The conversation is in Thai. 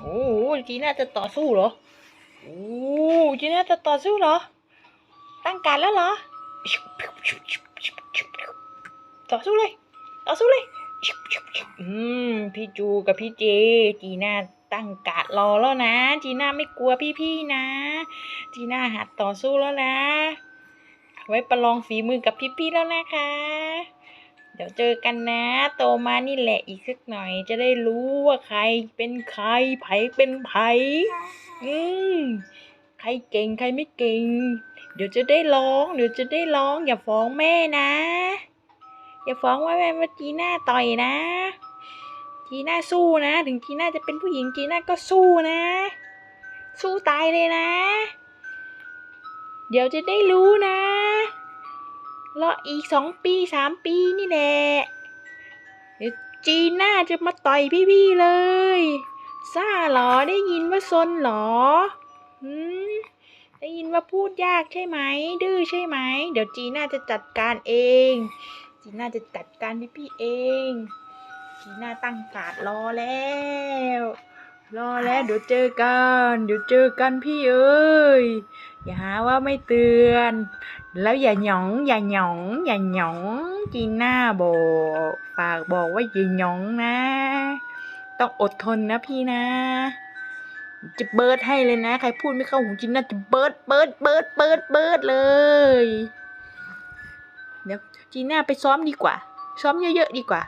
โอ้โหจีน่าจะต่อสู้เหรอ โอ้จีน่าจะต่อสู้เหรอ ตั้งการแล้วเหรอ ต่อสู้เลย ต่อสู้เลย อืม พี่จูกับพี่เจ จีน่าตั้งการรอแล้วนะ จีน่าไม่กลัวพี่ๆนะ จีน่าหัดต่อสู้แล้วนะ ไว้ประลองฝีมือกับพี่ๆแล้วนะคะ ดี๋ยวเจอกันนะ โตมานี่แหละอีกสักหน่อย จะได้รู้ว่าใครเป็นใครไผเป็นไผอืมใครเก่งใครไม่เก่ง เดี๋ยวจะได้ร้อง เดี๋ยวจะได้ร้อง อย่าฟ้องแม่นะ อย่าฟ้องว่าแม่ว่าจีน่าต่อยนะ จีน่าสู้นะ ถึงจีน่าจะเป็นผู้หญิงจีน่าก็สู้นะ สู้ตายเลยนะ เดี๋ยวจะได้รู้นะ รออีกสองปีสามปีนี่แหละเดี๋ยวจีน่าจะมาต่อยพี่ๆเลยซ่าหรอได้ยินว่าซนหรอหืมได้ยินว่าพูดยากใช่ไหม ดื้อใช่ไหม เดี๋ยวจีน่าจะจัดการเอง จีน่าจะจัดการพี่ๆเอง จีน่าตั้งการดรอแล้ว รอแล้วเดี๋ยวเจอกัน เดี๋ยวเจอกันพี่เอ้ย อย่าหาว่าไม่เตือน แล้วอย่าหยอง อย่าหยอง อย่าหยองจีน่าบอกฝากบอกว่าอย่าหยองนะ ต้องอดทนนะพี่นะ จะเบิร์ดให้เลยนะ ใครพูดไม่เข้าหูจีน่าจะเบิร์ดเบิร์ดเบิร์ดเบิร์ดเบิร์ดเลยเดี๋ยวจีน่าไปซ้อมดีกว่า ซ้อมเยอะๆดีกว่า